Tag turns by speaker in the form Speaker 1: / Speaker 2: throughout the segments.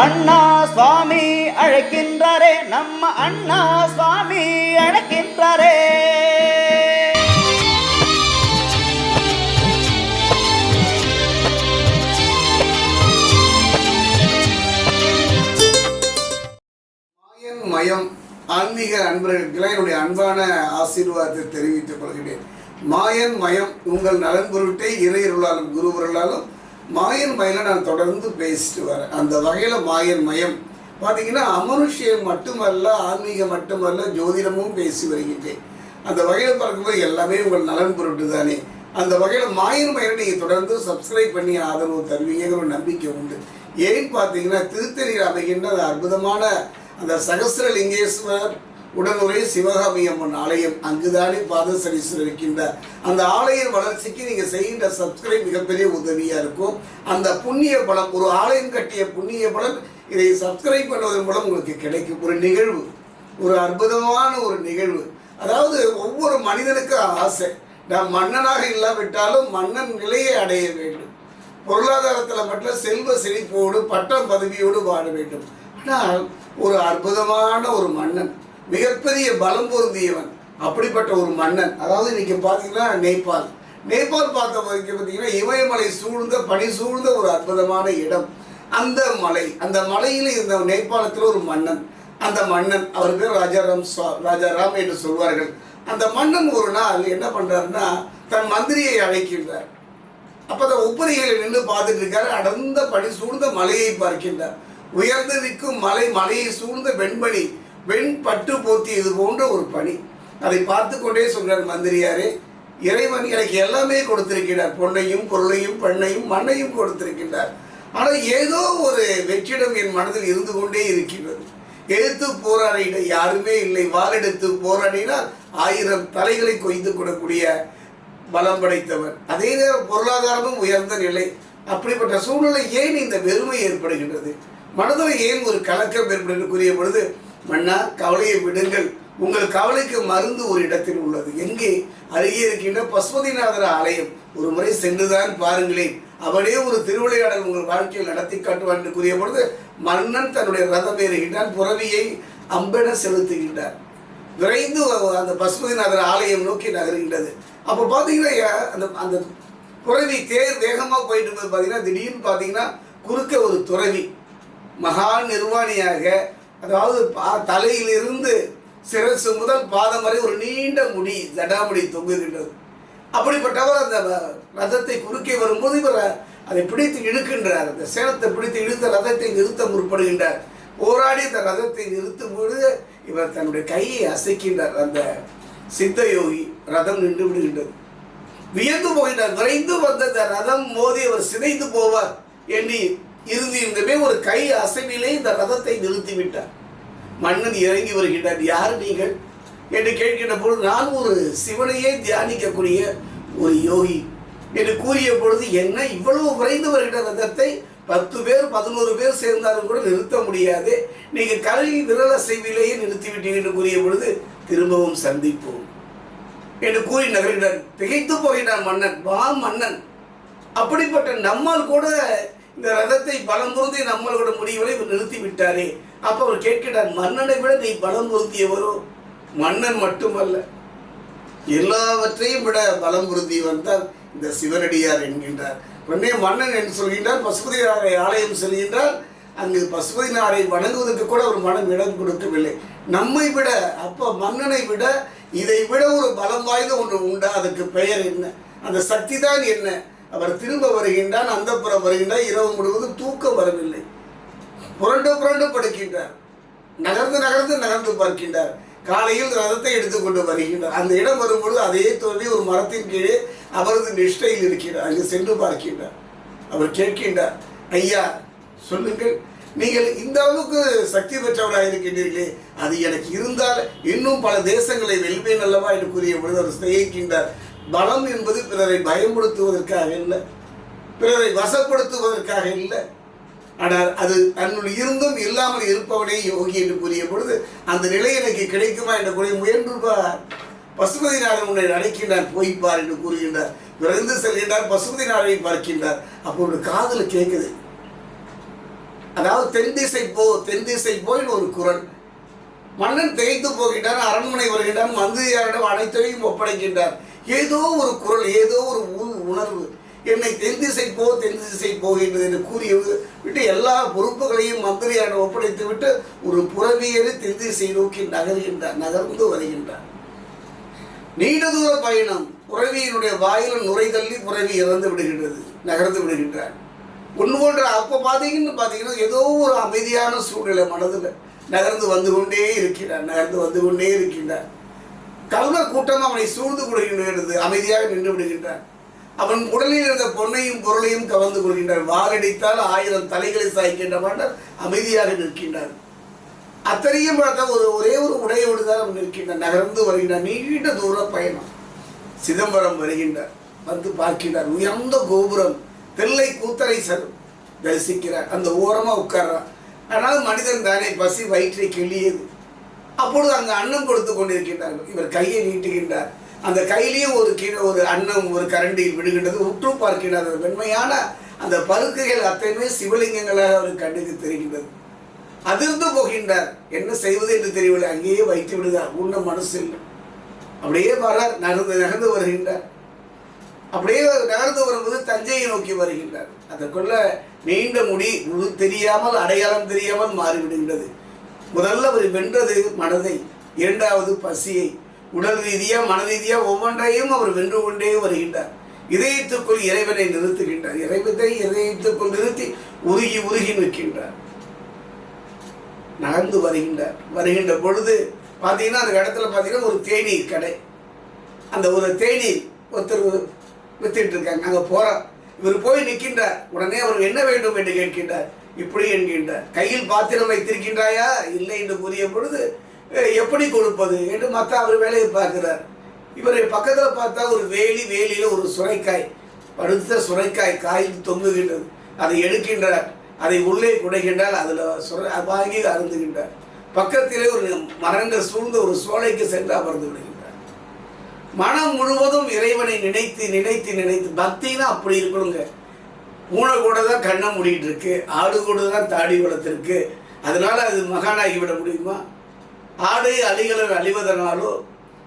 Speaker 1: அண்ணா சுவாமி அழைக்கின்றாரே நம்ம அண்ணா சுவாமி அழைக்கின்றாரே.
Speaker 2: மயம் ஆன்மீக அன்பர்களுக்கு என்னுடைய அன்பான ஆசீர்வாதத்தை தெரிவித்துக் கொள்கிறேன். மாயன் மயம் உங்கள் நலன் பொருட்டை இறையருளாலும் குருவர்களாலும் மாயன் மயில நான் தொடர்ந்து பேசிட்டு வரேன். அந்த வகையில் மாயன் மயம். பார்த்தீங்கன்னா அமனுஷியம் மட்டுமல்ல ஆன்மீகம் மட்டுமல்ல ஜோதிடமும் பேசி வருகின்றேன். அந்த வகையில் பார்க்கும்போது எல்லாமே உங்கள் நலன் பொருட்டு தானே அந்த வகையில் மாயன் மயிலை நீங்கள் தொடர்ந்து சப்ஸ்கிரைப் பண்ணி ஆதரவு தருவீங்கிற ஒரு நம்பிக்கை உண்டு. ஏன்னு பார்த்தீங்கன்னா திருத்தணியில் அமைகின்ற அந்த அற்புதமான அந்த சகசிரலிங்கேஸ்வரர் உடனுரை சிவகாமி அம்மன் ஆலயம் அங்குதானே பாதசரீஸ்வரர் இருக்கின்ற அந்த ஆலய வளர்ச்சிக்கு நீங்கள் செய்கின்ற சப்ஸ்கிரைப் மிகப்பெரிய உதவியாக இருக்கும். அந்த புண்ணிய பலம் ஒரு ஆலயம் கட்டிய புண்ணிய பலம் இதை சப்ஸ்கிரைப் பண்ணுவதன் மூலம் உங்களுக்கு கிடைக்கும். ஒரு நிகழ்வு ஒரு அற்புதமான ஒரு நிகழ்வு. அதாவது ஒவ்வொரு மனிதனுக்கும் ஆசை. நான் மன்னனாக இல்லாவிட்டாலும் மன்னன் நிலையை அடைய வேண்டும். பொருளாதாரத்தில் மட்டும் செல்வ செழிப்போடு பட்டம் பதவியோடு வாழ வேண்டும். ஆனால் ஒரு அற்புதமான ஒரு மன்னன் மிகப்பெரிய பலம் பொருந்தியவன். அப்படிப்பட்ட ஒரு மன்னன். அதாவது இன்னைக்கு பார்த்தீங்கன்னா நேபாள். நேபாள் பார்த்த வரைக்கும் பார்த்தீங்கன்னா இமயமலை சூழ்ந்த பனி சூழ்ந்த ஒரு அற்புதமான இடம். அந்த மலை அந்த மலையில் இருந்த நேபாளத்தில் ஒரு மன்னன். அந்த மன்னன் அவர் பேர் ராஜாராம் ராஜாராம் என்று சொல்வார்கள். அந்த மன்னன் ஒரு நாள் என்ன பண்றாருன்னா தன் மந்திரியை அழைக்கின்றார். அப்போ அந்த உப்பரிகளை நின்று பார்த்துட்டு இருக்காரு அடர்ந்த பனி சூழ்ந்த மலையை பார்க்கின்றார். உயர்ந்து நிற்கும் மலை மலையை சூழ்ந்த வெண்மணி. வெண் பட்டு போர்த்தியது போன்ற ஒரு பணி. அதை பார்த்து கொண்டே சொல்கிறார் மந்திரியாரே இறைவன் எனக்கு எல்லாமே கொடுத்திருக்கிறார். பொன்னையும் பொருளையும் பெண்ணையும் மண்ணையும் கொடுத்திருக்கின்றார் ஆனால் ஏதோ ஒரு வெற்றிடம் என் மனதில் இருந்து கொண்டே இருக்கின்றது எழுத்து போராடிட யாருமே இல்லை. வாரெடுத்து போராடினால் ஆயிரம் தலைகளை கொய்து கொள்ளக்கூடிய பலம் படைத்தவர். அதே நேரம் பொருளாதாரமும் உயர்ந்த நிலை. அப்படிப்பட்ட சூழ்நிலை ஏன் இந்த வெறுமை ஏற்படுகின்றது? மனதில் ஏன் ஒரு கலக்கம் ஏற்படக்கூடிய பொழுது மன்னா கவலையை விடுங்கள். உங்கள் கவலைக்கு மருந்து ஒரு இடத்தில் உள்ளது. எங்கே? அருகே இருக்கின்ற பசுபதிநாதர் ஆலயம். ஒரு முறை சென்றுதான் பாருங்களேன். அவனே ஒரு திருவிளையாடல் உங்கள் வாழ்க்கையில் நடத்தி காட்டுவான் என்று கூறிய பொழுது மன்னன் தன்னுடைய ரதம் ஏறுகின்றான் புறவியை அம்பென செலுத்துகின்றார் விரைந்து அந்த பசுபதிநாதர் ஆலயம் நோக்கி நகர்கின்றது. அப்போ பார்த்தீங்கன்னா அந்த அந்த துறவி தேர் வேகமாக போயிட்டு இருந்தது பார்த்தீங்கன்னா திடீர்னு பார்த்தீங்கன்னா குறுக்க ஒரு துறவி மகா நிர்வாணியாக அதாவது பா- தலையிலிருந்து சிரசு முதல் பாதம் வரை ஒரு நீண்ட முடி ஜடாமுடி தொங்குகின்றது. அப்படிப்பட்டவர் அந்த ரதத்தை குறுக்கே வரும்போது இவர் அதை பிடித்து இழுக்கின்றார். அந்த சேலத்தை பிடித்து இழுத்த ரதத்தை நிறுத்த முற்படுகின்றார். போராடி அந்த ரதத்தை நிறுத்தும் பொழுது இவர் தன்னுடைய கையை அசைக்கின்றார். அந்த சித்த யோகி ரதம் நின்று விடுகின்றது. வியந்து போகின்றார். விரைந்து வந்த அந்த ரதம் மோதி அவர் சிதைந்து போவார். எண்ணி ஒரே ஒரு கை அசைவிலே இந்த ரதத்தை நிறுத்தி விட்டார் மன்னன் இறங்கி வருகின்றார். யார் நீங்கள்? என்று கேட்கின்ற பொழுது நான் ஒரு சிவனையே தியானிக்கக்கூடிய ஒரு யோகி. என்று கூறிய பொழுது என்ன இவ்வளவு குறைந்து வருகின்ற ரதத்தை பத்து பேர் பதினோரு பேர் சேர்ந்தாலும் கூட நிறுத்த முடியாது. நீங்கள் கலை விரல செய்விலேயே நிறுத்திவிட்டீங்க என்று கூறிய பொழுது திரும்பவும் சந்திப்போம். என்று கூறி நகர்கிறார். திகைத்து போகின்றான் மன்னன். வா மன்னன். அப்படிப்பட்ட நம்மால் கூட இந்த ரதத்தை பலம் பொருந்தி நம்மளோட முடிவுகளை இவர் நிறுத்தி விட்டாரே. அப்ப அவர் கேட்கிறார் மன்னனை விட நீ பலம் பொருந்தியவரோ மன்னன் மட்டுமல்ல. எல்லாவற்றையும் விட பலம் பொருந்தியவன் தான் இந்த சிவனடியார் என்கின்றார். உடனே மன்னன் என்று சொல்கின்றார் பசுபதிநாரை ஆலயம் செல்கின்றார் அங்கு பசுபதிநாரை வணங்குவதற்கு கூட ஒரு மனம் இடம் கொடுக்கவில்லை. நம்மை விட அப்ப மன்னனை விட இதை விட ஒரு பலம் வாய்ந்த ஒன்று உண்டா. அதுக்கு பெயர் என்ன? அந்த சக்தி தான் என்ன? அவர் திரும்ப வருகின்றான் அந்தப்புறம் வருகின்றார் இரவு முழுவதும் தூக்கம் வரவில்லை. புரண்டு புரண்டு படுக்கின்றார். நகர்ந்து நகர்ந்து நகர்ந்து பார்க்கின்றார் காலையில் ரதத்தை எடுத்துக்கொண்டு வருகின்றார். அந்த இடம் வரும்பொழுது அதே தோல்வி ஒரு மரத்தின் கீழே அவரது நிஷ்டையில் இருக்கிறார். அங்கு சென்று பார்க்கின்றார். அவர் கேட்கின்றார் ஐயா சொல்லுங்கள். நீங்கள் இந்த அளவுக்கு சக்தி பெற்றவராக இருக்கின்றீர்களே. அது எனக்கு இருந்தால் இன்னும் பல தேசங்களை வெல்வேன் அல்லவா? என்று கூறிய பொழுது அவர் செய்கின்றார் பலம் என்பது பிறரை பயன்படுத்துவதற்காக இல்லை. பிறரை வசப்படுத்துவதற்காக இல்லை. ஆனால் அது தன்னுள் இருந்தும் இல்லாமல் இருப்பவனே யோகி என்று கூறிய பொழுது அந்த நிலை எனக்கு கிடைக்குமா என்று கூறி முயன்றுபார். பசுபதி நாடன் உன்னை அழைக்கின்றார் போய்ப்பார் என்று கூறுகின்றார். விரைந்து செல்கின்றார் பசுபதி நாடனை பார்க்கின்றார். அப்போ ஒரு காதுல கேட்குது அதாவது தென் திசை போ தென் திசை போயின் ஒரு குரல். மன்னன் தேய்த்து போகின்றான் அரண்மனை வருகின்றான் மந்திரியாரிடம் அனைத்தையும் ஒப்படைக்கின்றார். ஏதோ ஒரு குரல் ஏதோ ஒரு உள் உணர்வு. என்னை தென் திசை போ தென் திசை போகின்றது என்று கூறி விட்டு எல்லா பொறுப்புகளையும் மந்திரியான ஒப்படைத்து விட்டு ஒரு புறவியேறி தென் திசை நோக்கி நகர்கின்றார் நகர்ந்து வருகின்றார். நீண்ட தூர பயணம். புறவியினுடைய வாயில் நுரை தள்ளி புறவி இறந்து விடுகின்றது நகர்ந்து விடுகின்றார். ஒன்று போன்ற அப்போ பார்த்தீங்கன்னு பார்த்தீங்கன்னா ஏதோ ஒரு அமைதியான சூழ்நிலை மனதில் நகர்ந்து வந்து கொண்டே இருக்கிறார் நகர்ந்து வந்து கொண்டே இருக்கின்றார். கல்வர் கூட்டம் அவனை சூழ்ந்து கொள்கின்றது அமைதியாக நின்று விடுகின்றார் அவன் உடலில் இருந்த பொன்னையும் பொருளையும் கவர்ந்து கொள்கின்றார் வாரடித்தால் ஆயிரம் தலைகளை சாய்க்கின்ற மாட்டார் அமைதியாக நிற்கின்றார். அத்தனையும் பார்த்தா ஒரு ஒரே ஒரு உடையோடு தான் அவன் நிற்கின்றார் நகர்ந்து வருகின்றார் நீண்ட தூர பயணம். சிதம்பரம் வருகின்றார். வந்து பார்க்கின்றார். உயர்ந்த கோபுரம். தெல்லை கூத்தரைசர் தரிசிக்கிறார். அந்த ஓரமாக உட்கார்றான் ஆனால் மனிதன் தானே பசி வயிற்றை கிள்ளியது. அப்பொழுது அந்த அன்னம் கொடுத்து கொண்டிருக்கின்றார்கள். இவர் கையை நீட்டுகின்றார். அந்த கையிலேயும் ஒரு கீழே ஒரு அன்னம் ஒரு கரண்டியில் விடுகின்றது உற்று பார்க்கின்றார். அந்த வெண்மையான அந்த பருக்குகள் அத்தனையுமே சிவலிங்கங்களாக அவர் கண்ணுக்கு தெரிகின்றது. அதிர்ந்து போகின்றார். என்ன செய்வது என்று தெரியவில்லை. அங்கேயே வைத்து விடுகிறார். உன்ன மனசு இல்லை. அப்படியே வரார். நகர்ந்து நகர்ந்து வருகின்றார். அப்படியே நகர்ந்து வரும்போது தஞ்சையை நோக்கி வருகின்றார். அதற்குள்ள நீண்ட முடி முழு தெரியாமல் அடையாளம் தெரியாமல் மாறிவிடுகின்றது. முதல்ல அவர் வென்றது மனதை இரண்டாவது பசியை. உடல் ரீதியா மன ரீதியா ஒவ்வொன்றையும் அவர் வென்று கொண்டே வருகின்றார். இதயத்துக்குள் இறைவனை நிறுத்துகின்றார். இறைவனை இதயத்துக்குள் நிறுத்தி உருகி உருகி நிற்கின்றார். நடந்து வருகின்றார். வருகின்ற பொழுது பார்த்தீங்கன்னா அந்த இடத்துல பார்த்தீங்கன்னா ஒரு தேநீர் கடை. அந்த ஒரு தேநீர் ஒருத்தர் வித்துட்டு இருக்காங்க. அங்கே போகிறார் இவர் போய் நிற்கின்றார் உடனே அவர் என்ன வேண்டும் என்று கேட்கின்றார். இப்படி என்கின்றார் கையில் பாத்திரம் வைத்திருக்கின்றாயா? இல்லை என்று கூறிய பொழுது எப்படி கொடுப்பது? என்று மற்ற அவர் வேலையை பார்க்கிறார். இவர் பக்கத்தில் பார்த்தா ஒரு வேலி வேலியில் ஒரு சுரைக்காய் படுத்த சுரைக்காய் காயில் தொங்குகின்றது. அதை எடுக்கின்றார். அதை உள்ளே குடைகின்றால் அதில் சுரை வாங்கி அருந்துகின்றார். பக்கத்திலே ஒரு மரங்கள் சூழ்ந்த ஒரு சோலைக்கு சென்று அமர்ந்து விடுகின்றார். மனம் முழுவதும் இறைவனை நினைத்து நினைத்து நினைத்து பக்தினா அப்படி இருக்கணுங்க. மூளை கூட தான் கண்ணை மூடிட்டு இருக்கு ஆடு கூட தான் தாடி வளர்த்துருக்கு. அதனால அது மகானாகி விட முடியுமா? ஆடு அலிகளர் அழிவதனாலோ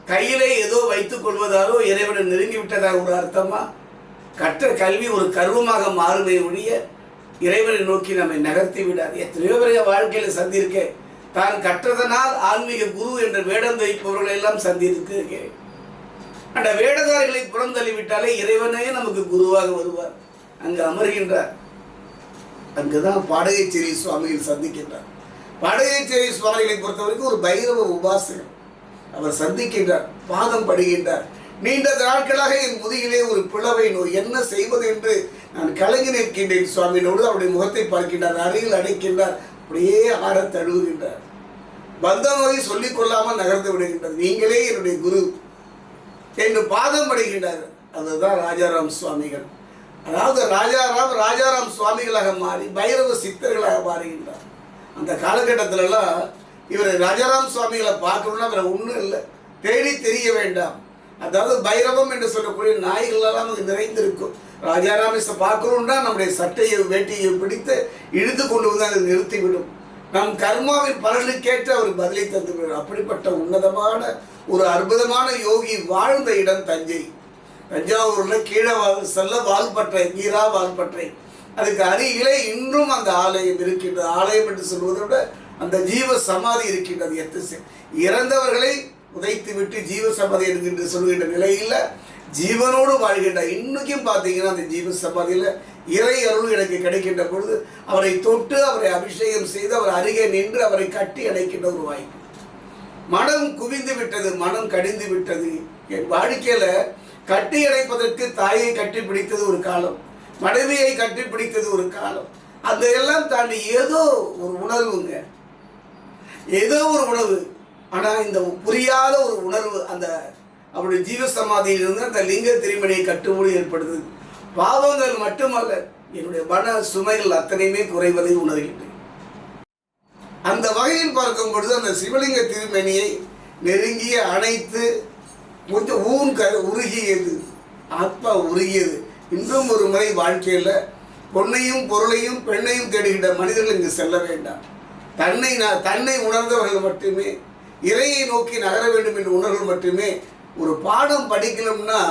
Speaker 2: கையிலே ஏதோ வைத்துக் கொள்வதாலோ இறைவனை நெருங்கி விட்டதாக ஒரு அர்த்தமா? கற்ற கல்வி ஒரு கர்வமாக மாறுமே ஒழிய இறைவனை நோக்கி நம்மை நகர்த்தி விடாது. எத்தனையோ பெரிய வாழ்க்கையில் சந்திருக்கேன் தான் கற்றதனால் ஆன்மீக குரு என்ற வேடம் தைப்பவர்களை எல்லாம் சந்தித்திருக்கேன். அந்த வேடதாரிகளை புறந்தள்ளி விட்டாலே இறைவனே நமக்கு குருவாக வருவார். அங்கு அமர்கின்றார். அங்குதான் பாடகைச்சேரி சுவாமிகள் சந்திக்கின்றார். பாடகைச்சேரி சுவாமிகளை பொறுத்தவரைக்கும் ஒரு பைரவ உபாசகர். அவர் சந்திக்கின்றார் பாதம் படுகின்றார் நீண்ட நாட்களாக என் முதுகிலே ஒரு பிளவை நோய் என்ன செய்வது என்று நான் கலங்கி நிற்கின்றேன் சுவாமியோடு அவருடைய முகத்தை பார்க்கின்றார் அருகில் அடைக்கின்றார் அப்படியே ஆற தழுவுகின்றார். பந்த நோய் சொல்லிக் கொள்ளாமல் நகர்ந்து விடுகின்றார். நீங்களே என்னுடைய குரு என்று பாதம் படுகின்றார் அதுதான் ராஜாராம் சுவாமிகள். அதாவது ராஜாராம் ராஜாராம் சுவாமிகளாக மாறி பைரவ சித்தர்களாக மாறுகின்றார். அந்த காலகட்டத்திலலாம் இவர் ராஜாராம் சுவாமிகளை பார்க்கணும்னா வேற ஒன்றும் இல்லை. தேடி தெரிய வேண்டாம். அதாவது பைரவம் என்று சொல்லக்கூடிய நாய்களெல்லாம் அது நிறைந்திருக்கும். ராஜாராமேச பார்க்கணும்னா நம்முடைய சட்டையை வேட்டியை பிடித்து இழுத்து கொண்டு வந்து அதை நிறுத்திவிடும். நம் கர்மாவின் பலனுக்கேற்று அவர் பதிலை தந்துவிடும் அப்படிப்பட்ட உன்னதமான ஒரு அற்புதமான யோகி வாழ்ந்த இடம் தஞ்சை. தஞ்சாவூர்ல கீழே வா- செல்ல வால்பற்றை கீரா வால்பற்றை அதுக்கு அருகிலே இன்றும் அந்த ஆலயம் இருக்கின்றது. ஆலயம் என்று சொல்வதை விட அந்த ஜீவ சமாதி இருக்கின்றது எத்து இறந்தவர்களை உதைத்து விட்டு ஜீவ சமாதி என்று சொல்கின்ற நிலையில் ஜீவனோடு வாழ்கின்ற இன்னைக்கும் பார்த்தீங்கன்னா அந்த ஜீவ சமாதியில் இறை அருள் எனக்கு கிடைக்கின்ற பொழுது அவரை தொட்டு அவரை அபிஷேகம் செய்து அவர் அருகே நின்று அவரை கட்டி அணைக்கின்ற ஒரு வாய்ப்பு. மனம் குவிந்து விட்டது மனம் கடிந்து விட்டது. என் வாழ்க்கையில் கட்டி அடைப்பதற்கு தாயை கட்டி பிடித்தது ஒரு காலம் மனைவியை கட்டி பிடித்தது ஒரு காலம். அந்த எல்லாம் தாண்டி ஏதோ ஒரு உணர்வுங்க. ஏதோ ஒரு உணர்வு ஆனால் இந்த புரியாத ஒரு உணர்வு அந்த அவருடைய ஜீவசமாதியிலிருந்து அந்த லிங்க திருமணியை கட்டுமொழி ஏற்படுது பாவங்கள் மட்டுமல்ல என்னுடைய மன சுமைகள் அத்தனையுமே குறைவதை உணர்கின்றேன். அந்த வகையில் பார்க்கும் பொழுது அந்த சிவலிங்க திருமணியை நெருங்கிய அணைத்து கொஞ்சம் ஊன் க உருகியது. ஆத்மா உருகியது. இன்னும் ஒரு முறை வாழ்க்கையில் பொன்னையும் பொருளையும் பெண்ணையும் தேடுகின்ற மனிதர்கள் இங்கு செல்ல வேண்டாம். தன்னை நான் தன்னை உணர்ந்தவர்கள் மட்டுமே இறையை நோக்கி நகர வேண்டும் என்று உணர்வுகள் மட்டுமே ஒரு பாடம் படிக்கணும்னா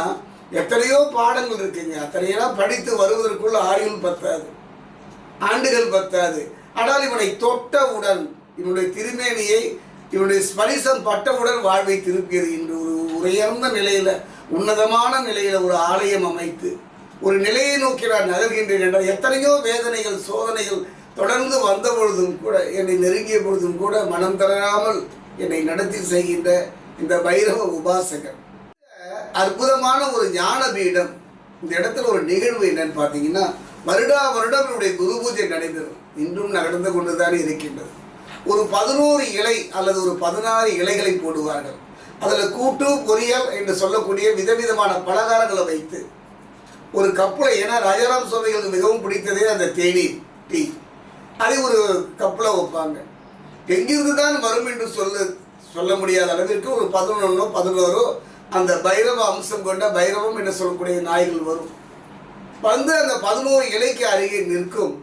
Speaker 2: எத்தனையோ பாடங்கள் இருக்குங்க. அத்தனையெல்லாம் படித்து வருவதற்குள்ள ஆயுள் பத்தாது. ஆண்டுகள் பத்தாது. ஆனால் இவனை தொட்டவுடன் இவனுடைய திருமேனியை இவனுடைய ஸ்பரிசம் பட்டவுடன் வாழ்வை திருப்பியது என்று ஒரு உயர்ந்த நிலையில் உன்னதமான நிலையில் ஒரு ஆலயம் அமைத்து ஒரு நிலையை நோக்கி நான் நகர்கின்றேன் என்றால் எத்தனையோ வேதனைகள் சோதனைகள் தொடர்ந்து வந்த பொழுதும் கூட என்னை நெருங்கிய பொழுதும் கூட மனம் தளராமல் என்னை நடத்தி செய்கின்ற இந்த பைரவ உபாசகர். அற்புதமான ஒரு ஞான பீடம் இந்த இடத்துல ஒரு நிகழ்வு என்னன்னு பார்த்தீங்கன்னா வருடா வருடம் என்னுடைய குரு பூஜை நடைபெறும். இன்றும் நடந்து கொண்டுதான் இருக்கின்றது. ஒரு பதினோரு இலை அல்லது ஒரு பதினாறு இலைகளை போடுவார்கள். அதில் கூட்டு பொரியல் என்று சொல்லக்கூடிய விதவிதமான பலகாரங்களை வைத்து ஒரு கப்பில் ஏன்னா ராஜாராம் சுவாமிகளுக்கு மிகவும் பிடித்ததே அந்த தேநீர் டீ. அதை ஒரு கப்பில் வைப்பாங்க. எங்கிருந்து தான் வரும் என்று சொல்ல சொல்ல முடியாத அளவிற்கு ஒரு பதினொன்னோ பதினோரோ அந்த பைரவ அம்சம் கொண்ட பைரவம் என்று சொல்லக்கூடிய நாய்கள் வரும். வந்து அந்த பதினோரு இலைக்கு அருகே நிற்கும்.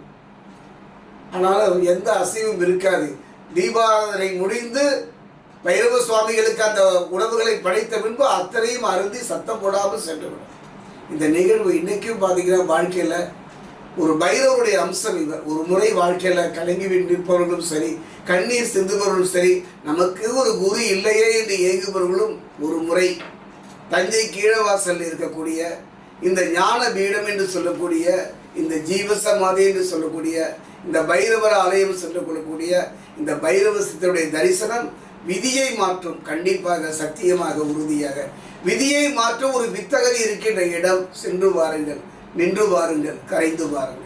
Speaker 2: ஆனாலும் எந்த அசைவும் இருக்காது. தீபாராதனை முடிந்து பைரவ சுவாமிகளுக்கு அந்த உணவுகளை படைத்த பின்பு அத்தனையும் அருந்தி சத்தம் போடாமல் சென்றுவிடும் இந்த நிகழ்வு இன்னைக்கும் பார்த்தீங்கன்னா வாழ்க்கையில் ஒரு பைரவருடைய அம்சம் இவர் ஒரு முறை வாழ்க்கையில் கலங்கி நிற்பவர்களும் சரி கண்ணீர் சிந்துபவர்களும் சரி நமக்கு ஒரு குரு இல்லையே என்று ஏங்குபவர்களும் ஒரு முறை தஞ்சை கீழவாசல் இருக்கக்கூடிய இந்த ஞான பீடம் என்று சொல்லக்கூடிய இந்த ஜீவசமாதி என்று சொல்லக்கூடிய இந்த பைரவர் ஆலயம் சென்று கொள்ளக்கூடிய இந்த பைரவ சித்தருடைய தரிசனம் விதியை மாற்றும் கண்டிப்பாக சத்தியமாக உறுதியாக. விதியை மாற்றும் ஒரு வித்தகர் இருக்கின்ற இடம் சென்று வாருங்கள். நின்று வாருங்கள். கரைந்து வாருங்கள்.